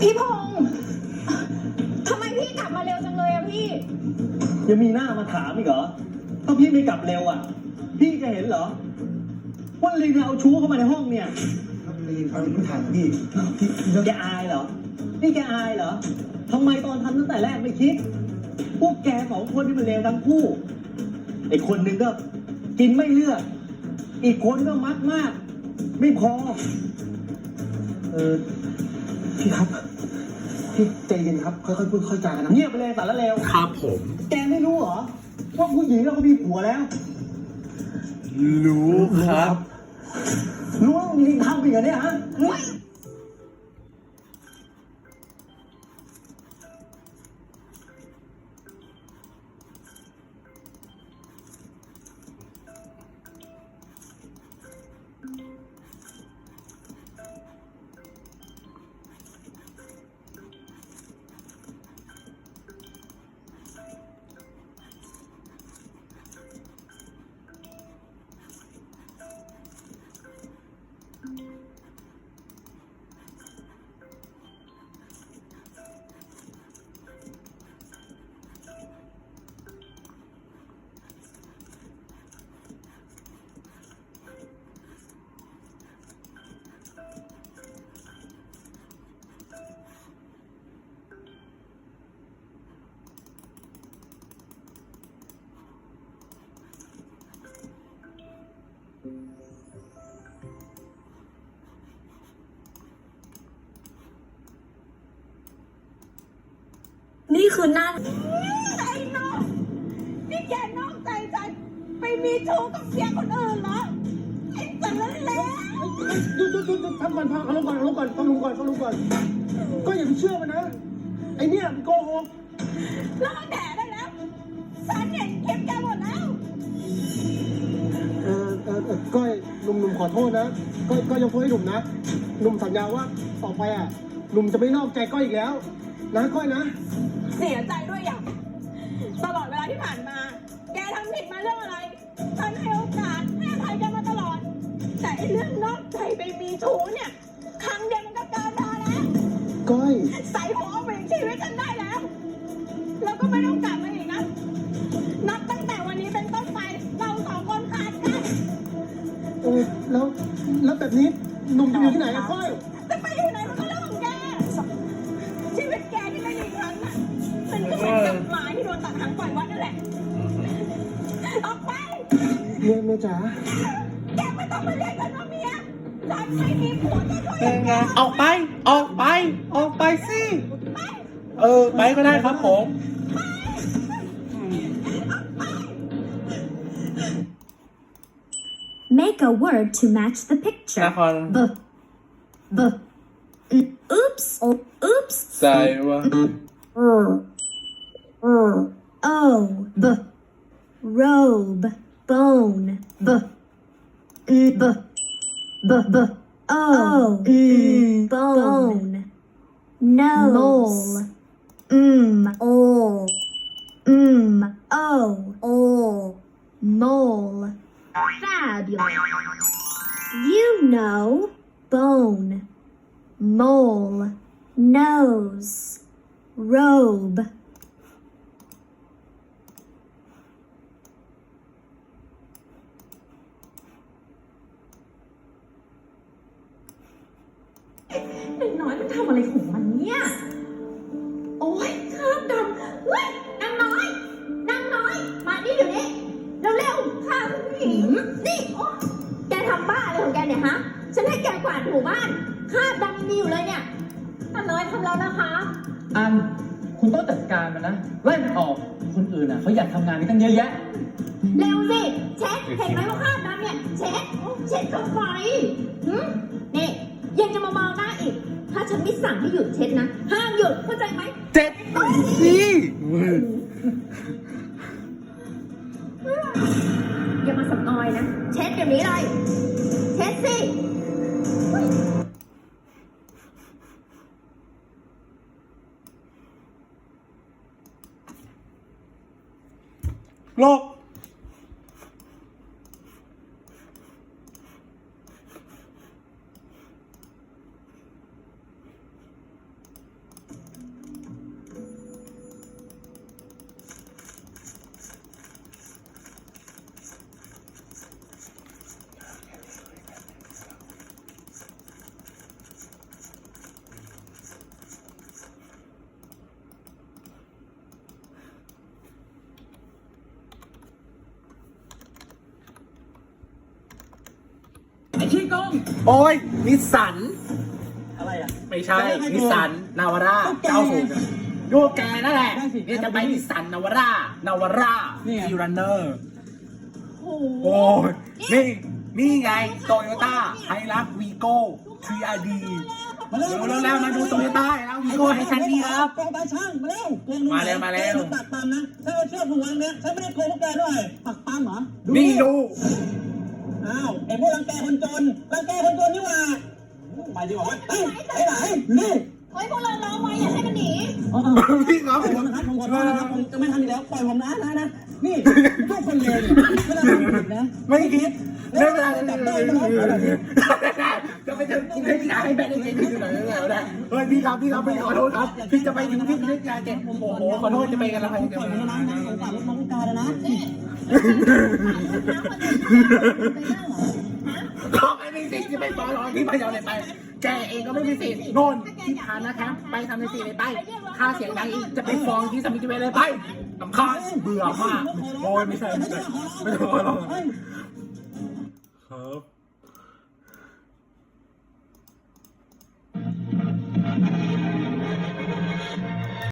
พี่พงษ์ทำไมพี่กลับมาเร็วจังเลยอะพี่ ยังมีหน้ามาถามอีกเหรอ ถ้าพี่ไม่กลับเร็วอะ พี่จะเห็นเหรอ ว่าลิงเอาชู้เข้ามาในห้องเนี่ยลีนเอาพื้นฐานพี่แกอายเหรอ นี่แกอายเหรอ ทำไมตอนทำตั้งแต่แรกไม่คิด พวกแกสองคนที่มันเลวทั้งคู่ ไอ้คนหนึ่งก็กินไม่เลือก อีกคนก็มักมาก ไม่พอ เออพี่ครับ พี่ใจเย็นครับ ค่อยๆพูดค่อยๆจากันนะเงียบไปเลยสารเลวครับผม แกไม่รู้เหรอว่าผู้หญิงเราก็มีผัวแล้ว รู้ครับ รู้ว่าลิงทำอีกเหรอเนี่ยฮะ คือหน้าไอ้น้องนี่แกนอกใจฉันไปมีชู้กับเสียคนอื่นเหรอไอ้สันแล้วหยุดหยุดหยุดหยุดทำก่อนพังเอาลงก่อนเอาลงก่อนเอาลงก่อนเอาลงก่อน ก็อย่าไปเชื่อมันนะไอเนี่ยมันโกหกแล้วก็แดดได้แล้วฉันเห็นคลิปแกหมดแล้วเออเออเออก้อยหนุ่มหนุ่มขอโทษนะก้อยก้อยยกโทษให้หนุ่มนะหนุ่มสัญญาว่าต่อไปอะหนุ่มจะไม่นอกใจก้อยอีกแล้ว นะก้อยนะ เสียใจด้วยอย่าง ตลอดเวลาที่ผ่านมา แกทำผิดมาเรื่องอะไรฉันให้โอกาสให้อภัยแกมาตลอด แต่ไอ้เรื่องนอกใจไปมีชู้เนี่ย ครั้งเดียวมันก็เกินพอแล้ว ก้อย ใส่หัวเอาไปชีวิตฉันได้แล้ว แล้วก็ไม่ต้องกลับมาอีกนะ นับตั้งแต่วันนี้เป็นต้นไป เราสองคนขาดกันเออแล้วแล้วแบบนี้หนุ่มจะอยู่ที่ไหนอะก้อย จะ หมาที่โดนตัดหางปล่อยวัดนั่นแหละ ออกไป เมียเมียจ๋าแกไม่ต้องมาเรียกฉันว่าเมียฉันไม่มีผัวจะช่วยเป็นไงออกไป ออกไป ออกไปสิ เออ ไปก็ได้ครับผม Make a word to match the น picture. คร B. B. Mm, Oops. Oh, oops. ใส่ว่า R. R. O. B. Robe. Bone. B. B. B. B. O. Mm, bone. Nose. Mm. O. Mm. O. O. Mole. Fabulous. You know bone, mole, nose, robe. เด็กน้อยมันทำอะไรของมันเนี่ย โอ้ยคราบดำเฮ้ยนางน้อยนางน้อย มานี่เดี๋ยวนี้เร็วๆข้าคุณผู้หญิงนี่โอ๊ยแกทำบ้าอะไรของแกเนี่ยฮะ ฉันให้แกกวาดหมู่บ้านคราบดำยังมีอยู่เลยเนี่ยนางน้อยทำแล้วนะคะ อันคุณต้องจัดการมันนะไล่มันออกคนอื่นอะเขาอยากทำงานนี้ตั้งเยอะแยะ เร็วสิเช็ดเห็นไหมว่าคราบดำเนี่ยเช็ดเช็ดเข้าไปหืมนี่ยังจะมามองหน้าอีก ถ้าฉันไม่สั่งให้หยุดเช็ดนะ ห้ามหยุดเข้าใจไหมเจ็ดสิอย่ามาสับนอยนะ เช็ดเดี๋ยวนี้เลย เช็ดสิโลก โอ้ยนิสสัน อะไรอะ ไม่ใช่ นิสสัน นาวาร่าเก้าศูนย์โยแกนั่นแหละเนี่ยจะไปนิสสันนาวาร่านาวาร่าทีรันเนอร์โอ้โหโอ้ยนี่นี่ไงโตโยต้าไฮรักวีโก้ทรีอาร์ดีมาเร็วเร็วๆแล้วมาดูโตโยต้าแล้ววีโก้ให้ฉันดีครับกองตาช่างมาเร็วมาเร็วมาเร็วปักปั๊มนะถ้าเราเชื่อผูกวันเนี่ยฉันไม่ได้โกงพวกแกด้วยปักปั๊มเหรอนี่ดู อ้าวไอ้พวกรังแกคนจนรังแกคนจนนี่หว่า ไปดีกว่าเฮ้ยไปไหนนี่เฮ้ยพวกเราร้องไว้อย่าให้มันหนีพี่ครับผมนะครับผมขอโทษนะครับผมจะไม่ทำอีกแล้วปล่อยผมนะนะนะนี่พวกคนเลวเนี่ยเวลาทำผิดนะไม่คิดไม่เป็นไรจะไปถึงคุณให้พี่ให้แบงค์ให้พี่หน่อยแล้วนะเฮ้ยพี่ครับพี่ครับพี่ขอโทษครับพี่จะไปถึงพี่นึกยาเจ็บโอ้โหขอโทษจะไปกันแล้วไปผมกันปล่อยผมแล้วนะนะผมฝากรถ น้องกาแล้วนะก็ไม่มีสิทธิ์จะไปฟ้องร้องที่พยาเลยไปแกเองก็ไม่มีสิทธิ์โน่นที่ทานนะครับไปทำในสิ่งเลยไปค่าเสียงดังอีกจะไปฟ้องที่สมิติเวชเลยไปลำคาญเบื่อมากโอ้ยไม่ใช่ไม่ใช่ไม่ใช่ครับ